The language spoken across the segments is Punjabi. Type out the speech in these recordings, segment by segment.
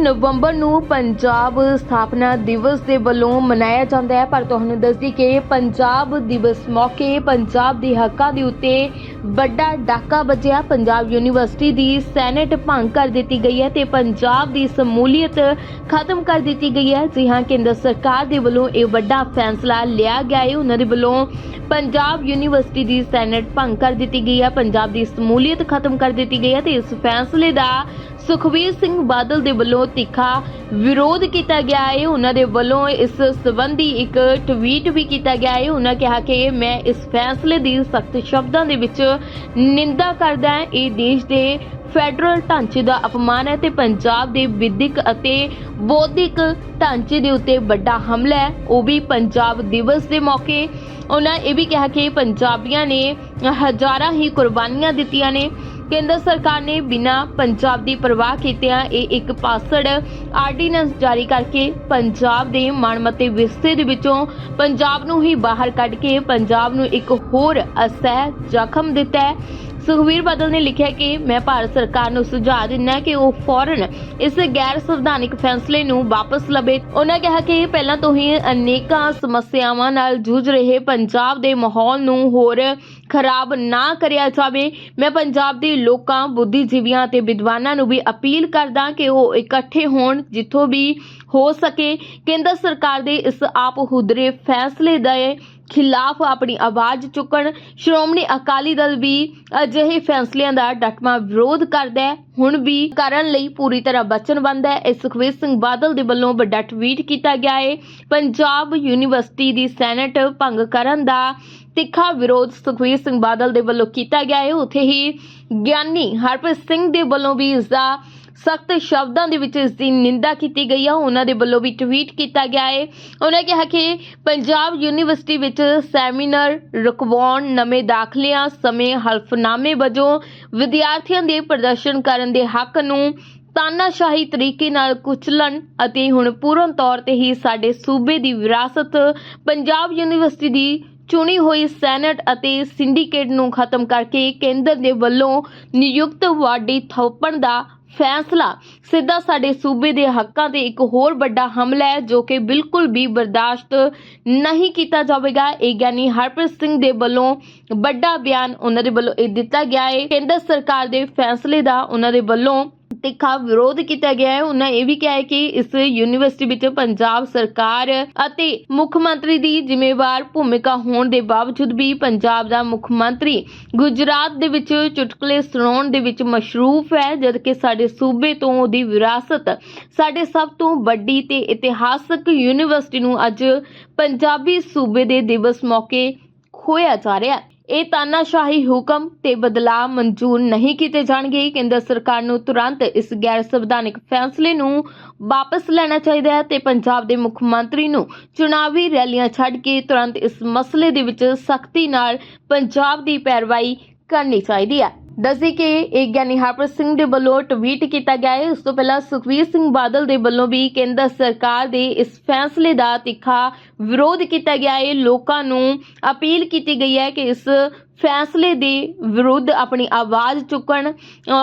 ਨਵੰਬਰ ਨੂੰ ਪੰਜਾਬ ਸਥਾਪਨਾ ਦਿਵਸ ਦੇ ਵੱਲੋਂ ਮਨਾਇਆ ਜਾਂਦਾ ਹੈ। ਪਰ ਤੁਹਾਨੂੰ ਦੱਸਦੀ ਕਿ ਪੰਜਾਬ ਦਿਵਸ ਮੌਕੇ ਪੰਜਾਬ ਦੇ ਹੱਕਾਂ ਦੇ ਉੱਤੇ ਵੱਡਾ ਡਾਕਾ ਵੱਜਿਆ। ਪੰਜਾਬ ਯੂਨੀਵਰਸਿਟੀ ਦੀ ਸੈਨੇਟ ਭੰਗ ਕਰ ਦਿੱਤੀ ਗਈ ਹੈ ਤੇ ਪੰਜਾਬ ਦੀ ਸਮੂਲੀਅਤ ਖਤਮ ਕਰ ਦਿੱਤੀ ਗਈ ਹੈ। ਜੀ ਹਾਂ, ਕੇਂਦਰ ਸਰਕਾਰ ਦੇ ਵੱਲੋਂ ਇਹ ਵੱਡਾ ਫੈਸਲਾ ਲਿਆ ਗਿਆ ਹੈ। ਉਹਨਾਂ ਦੇ ਵੱਲੋਂ ਪੰਜਾਬ ਯੂਨੀਵਰਸਿਟੀ ਦੀ ਸੈਨੇਟ ਭੰਗ ਕਰ ਦਿੱਤੀ ਗਈ ਹੈ। ਪੰਜਾਬ ਦੀ ਸਮੂਲੀਅਤ ਖਤਮ ਕਰ ਦਿੱਤੀ ਗਈ ਹੈ ਤੇ ਇਸ ਫੈਸਲੇ ਦਾ ਸੁਖਬੀਰ ਸਿੰਘ ਬਾਦਲ ਦੇ ਵੱਲੋਂ ਤਿੱਖਾ ਵਿਰੋਧ ਕੀਤਾ ਗਿਆ ਹੈ। ਉਹਨਾਂ ਦੇ ਵੱਲੋਂ ਇਸ ਸੰਬੰਧੀ ਇੱਕ ਟਵੀਟ ਵੀ ਕੀਤਾ ਗਿਆ ਹੈ। ਉਹਨਾਂ ਕਿਹਾ ਕਿ ਮੈਂ ਇਸ ਫੈਸਲੇ ਦੀ ਸਖਤ ਸ਼ਬਦਾਂ ਦੇ ਵਿੱਚ ਨਿੰਦਾ ਕਰਦਾ ਹਾਂ। ਇਹ ਦੇਸ਼ ਦੇ ਫੈਡਰਲ ਢਾਂਚੇ ਦਾ ਅਪਮਾਨ ਹੈ ਤੇ ਪੰਜਾਬ ਦੇ ਵਿਦਿਅਕ ਅਤੇ ਬੌਧਿਕ ਢਾਂਚੇ ਦੇ ਉੱਤੇ ਵੱਡਾ ਹਮਲਾ ਹੈ। ਉਹ ਵੀ ਪੰਜਾਬ ਦਿਵਸ ਦੇ ਮੌਕੇ। ਉਹਨਾਂ ਇਹ ਵੀ ਕਿਹਾ ਕਿ ਪੰਜਾਬੀਆਂ ਨੇ ਹਜ਼ਾਰਾਂ ਹੀ ਕੁਰਬਾਨੀਆਂ ਦਿੱਤੀਆਂ ਨੇ। ਕੇਂਦਰ ਸਰਕਾਰ ਨੇ ਬਿਨਾਂ ਪੰਜਾਬ ਦੀ ਪਰਵਾਹ ਕੀਤਿਆਂ ਇਹ ਇੱਕ ਪਾਸੜ ਆਰਡੀਨੈਂਸ ਜਾਰੀ ਕਰਕੇ ਪੰਜਾਬ ਦੇ ਮਨਮਤੇ ਵਿਰਸੇ ਦੇ ਵਿੱਚੋਂ ਪੰਜਾਬ ਨੂੰ ਹੀ ਬਾਹਰ ਕੱਢ ਕੇ ਪੰਜਾਬ ਨੂੰ ਇੱਕ ਹੋਰ ਅਸਹਿ ਜ਼ਖਮ ਦਿੱਤਾ ਹੈ। ਸੁਖਬੀਰ ਬਾਦਲ ਨੇ ਲਿਖਿਆ ਕਿ ਮੈਂ ਭਾਰਤ ਸਰਕਾਰ ਨੂੰ ਸੁਝਾਅ ਦਿੰਦਾ ਕਿ ਉਹ ਫੌਰਨ ਇਸ ਗੈਰ ਸੰਵਿਧਾਨਿਕ ਫੈਸਲੇ ਨੂੰ ਵਾਪਸ ਲਵੇ। ਉਹਨਾਂ ਕਿਹਾ ਕਿ ਪਹਿਲਾਂ ਤੋਂ ਹੀ ਅਨੇਕਾਂ ਸਮੱਸਿਆਵਾਂ ਨਾਲ ਜੂਝ ਰਹੇ ਪੰਜਾਬ ਦੇ ਮਾਹੌਲ ਨੂੰ ਹੋਰ ਖਰਾਬ ਨਾ ਕਰਿਆ ਜਾਵੇ। ਮੈਂ ਪੰਜਾਬ ਦੇ ਲੋਕਾਂ, ਬੁੱਧੀਜੀਵੀਆਂ ਅਤੇ ਵਿਦਵਾਨਾਂ ਨੂੰ ਵੀ ਅਪੀਲ ਕਰਦਾ ਕਿ ਉਹ ਇਕੱਠੇ ਹੋਣ, ਜਿੱਥੋਂ ਵੀ ਹੋ ਸਕੇ। ਕੇਂਦਰ ਸਰਕਾਰ ਦੇ ਇਸ ਆਪ ਹੁਦਰੇ ਫੈਸਲੇ ਦੇ ਖਿਲਾਫ ਆਪਣੀ ਆਵਾਜ਼ ਚੁੱਕਣ। ਸ਼੍ਰੋਮਣੀ ਅਕਾਲੀ ਦਲ ਵੀ ਅਜਿਹੇ ਫੈਸਲਿਆਂ ਦਾ ਡਟਮਾ ਵਿਰੋਧ ਕਰਦਾ ਹੈ। ਹੁਣ ਵੀ ਕਰਨ ਲਈ ਪੂਰੀ ਤਰ੍ਹਾਂ ਵਚਨਬੱਧ ਹੈ। ਇਸ ਸੁਖਬੀਰ ਸਿੰਘ ਬਾਦਲ ਦੇ ਵੱਲੋਂ ਵੱਡਾ ਟਵੀਟ ਕੀਤਾ ਗਿਆ ਹੈ। ਪੰਜਾਬ ਯੂਨੀਵਰਸਿਟੀ ਦੀ ਸੈਨੇਟ ਭੰਗ ਕਰਨ ਦਾ ਤਿੱਖਾ ਵਿਰੋਧ ਸੁਖਬੀਰ ਸਿੰਘ ਬਾਦਲ ਦੇ ਵੱਲੋਂ ਕੀਤਾ ਗਿਆ ਹੈ। ਉੱਥੇ ਹੀ ਗਿਆਨੀ ਹਰਪ੍ਰੀਤ ਸਿੰਘ ਦੇ ਵੱਲੋਂ ਵੀ ਇਸ ਦਾ ਸਖਤ ਸ਼ਬਦਾਂ ਦੇ ਵਿੱਚ ਇਸ ਦੀ ਨਿੰਦਾ ਕੀਤੀ ਗਈ ਹੈ ਉਹਨਾਂ ਦੇ ਵੱਲੋਂ ਵੀ ਟਵੀਟ ਕੀਤਾ ਗਿਆ ਹੈ ਉਹਨਾਂ ਕਿਹਾ ਕਿ ਪੰਜਾਬ ਯੂਨੀਵਰਸਿਟੀ ਵਿੱਚ ਸੈਮੀਨਾਰ ਰੁਕਵਾਉਣ, ਨਵੇਂ ਦਾਖਲਿਆਂ, ਸਮੇਂ ਹਲਫਨਾਮੇ ਵਜੋਂ ਵਿਦਿਆਰਥੀਆਂ ਦੇ ਪ੍ਰਦਰਸ਼ਨ ਕਰਨ ਦੇ ਹੱਕ ਨੂੰ ਤਾਨਾਸ਼ਾਹੀ ਤਰੀਕੇ ਨਾਲ ਕੁਚਲਣ ਅਤੇ ਹੁਣ ਪੂਰਨ ਤੌਰ ਤੇ ਹੀ ਸਾਡੇ ਸੂਬੇ ਦੀ ਵਿਰਾਸਤ ਪੰਜਾਬ ਯੂਨੀਵਰਸਿਟੀ ਦੀ ਚੁਣੀ ਹੋਈ ਸੈਨੇਟ ਅਤੇ ਸਿੰਡੀਕੇਟ ਨੂੰ ਖਤਮ ਕਰਕੇ ਕੇਂਦਰ ਦੇ ਵੱਲੋਂ ਨਿਯੁਕਤ ਵਾਡੀ ਥੋਪਣ ਦਾ ਫੈਸਲਾ ਸਿੱਧਾ ਸਾਡੇ ਸੂਬੇ ਦੇ ਹੱਕਾਂ ਤੇ ਇੱਕ ਹੋਰ ਵੱਡਾ ਹਮਲਾ ਹੈ, ਜੋ ਕਿ ਬਿਲਕੁਲ ਵੀ ਬਰਦਾਸ਼ਤ ਨਹੀਂ ਕੀਤਾ ਜਾਵੇਗਾ। ਇਹ ਗਿਆਨੀ ਹਰਪ੍ਰੀਤ ਸਿੰਘ ਦੇ ਵੱਲੋਂ ਵੱਡਾ ਬਿਆਨ ਉਹਨਾਂ ਦੇ ਵੱਲੋਂ ਇਹ ਦਿੱਤਾ ਗਿਆ ਹੈ। ਕੇਂਦਰ ਸਰਕਾਰ ਦੇ ਫੈਸਲੇ ਦਾ ਉਹਨਾਂ ਦੇ ਵੱਲੋਂ ਤਿੱਖਾ ਵਿਰੋਧ ਕੀਤਾ ਗਿਆ ਹੈ। ਉਹਨਾਂ ਇਹ ਵੀ ਕਿਹਾ ਹੈ ਕਿ ਇਸ ਯੂਨੀਵਰਸਿਟੀ ਵਿੱਚ ਪੰਜਾਬ ਸਰਕਾਰ ਅਤੇ ਮੁੱਖ ਮੰਤਰੀ ਦੀ ਜ਼ਿੰਮੇਵਾਰ ਭੂਮਿਕਾ ਹੋਣ ਦੇ ਬਾਵਜੂਦ ਵੀ ਪੰਜਾਬ ਦਾ ਮੁੱਖ ਮੰਤਰੀ ਗੁਜਰਾਤ ਦੇ ਵਿੱਚ ਚੁਟਕਲੇ ਸੁਣਾਉਣ ਦੇ ਵਿੱਚ ਮਸ਼ਰੂਫ ਹੈ, ਜਦਕਿ ਸਾਡੇ ਸੂਬੇ ਤੋਂ ਉਹਦੀ ਵਿਰਾਸਤ ਸਾਡੇ ਸਭ ਤੋਂ ਵੱਡੀ ਤੇ ਇਤਿਹਾਸਕ ਯੂਨੀਵਰਸਿਟੀ ਨੂੰ ਅੱਜ ਪੰਜਾਬੀ ਸੂਬੇ ਦੇ ਦਿਵਸ ਮੌਕੇ ਖੋਇਆ ਜਾ ਰਿਹਾ ਹੈ। ਇਹ ਤਾਨਾਸ਼ਾਹੀ ਹੁਕਮ ਤੇ ਬਦਲਾਅ ਮਨਜ਼ੂਰ ਨਹੀਂ ਕੀਤੇ ਜਾਣਗੇ। ਕੇਂਦਰ ਸਰਕਾਰ ਨੂੰ ਤੁਰੰਤ ਇਸ ਗੈਰ ਸੰਵਿਧਾਨਿਕ ਫੈਸਲੇ ਨੂੰ ਵਾਪਸ ਲੈਣਾ ਚਾਹੀਦਾ ਹੈ ਤੇ ਪੰਜਾਬ ਦੇ ਮੁੱਖ ਮੰਤਰੀ ਨੂੰ ਚੁਣਾਵੀ ਰੈਲੀਆਂ ਛੱਡ ਕੇ ਤੁਰੰਤ ਇਸ ਮਸਲੇ ਦੇ ਵਿੱਚ ਸਖਤੀ ਨਾਲ ਪੰਜਾਬ ਦੀ ਪੈਰਵਾਈ ਕਰਨੀ ਚਾਹੀਦੀ ਹੈ। ਦੱਸੀ ਕਿ ਇਹ ਗਿਆਨੀ ਹਰਪ੍ਰੀਤ ਸਿੰਘ ਦੇ ਵੱਲੋਂ ਟਵੀਟ ਕੀਤਾ ਗਿਆ ਹੈ। ਉਸ ਤੋਂ ਪਹਿਲਾਂ ਸੁਖਵੀਰ ਸਿੰਘ ਬਾਦਲ ਦੇ ਵੱਲੋਂ ਵੀ ਕੇਂਦਰ ਸਰਕਾਰ ਦੇ ਇਸ ਫੈਸਲੇ ਦਾ ਤਿੱਖਾ ਵਿਰੋਧ ਕੀਤਾ ਗਿਆ ਹੈ। ਲੋਕਾਂ ਨੂੰ ਅਪੀਲ ਕੀਤੀ ਗਈ ਹੈ ਕਿ ਇਸ ਫੈਸਲੇ ਦੇ ਵਿਰੁੱਧ ਆਪਣੀ ਆਵਾਜ਼ ਚੁੱਕਣ।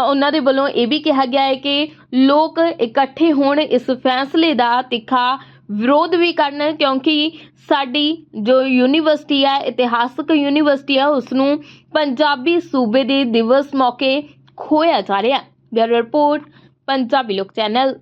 ਉਹਨਾਂ ਦੇ ਵੱਲੋਂ ਇਹ ਵੀ ਕਿਹਾ ਗਿਆ ਹੈ ਕਿ ਲੋਕ ਇਕੱਠੇ ਹੋਣ। ਇਸ ਫੈਸਲੇ ਦਾ ਤਿੱਖਾ ਵਿਰੋਧ ਵੀ ਕਰਨ ਕਿਉਂਕਿ ਸਾਡੀ ਜੋ ਯੂਨੀਵਰਸਿਟੀ ਹੈ, ਇਤਿਹਾਸਕ ਯੂਨੀਵਰਸਿਟੀ ਹੈ ਉਸ ਨੂੰ ਪੰਜਾਬੀ ਸੂਬੇ ਦੇ ਦਿਵਸ ਮੌਕੇ ਖੋਇਆ ਜਾ ਰਿਹਾ ਬਿਊਰੋ ਰਿਪੋਰਟ, ਪੰਜਾਬੀ ਲੋਕ ਚੈਨਲ।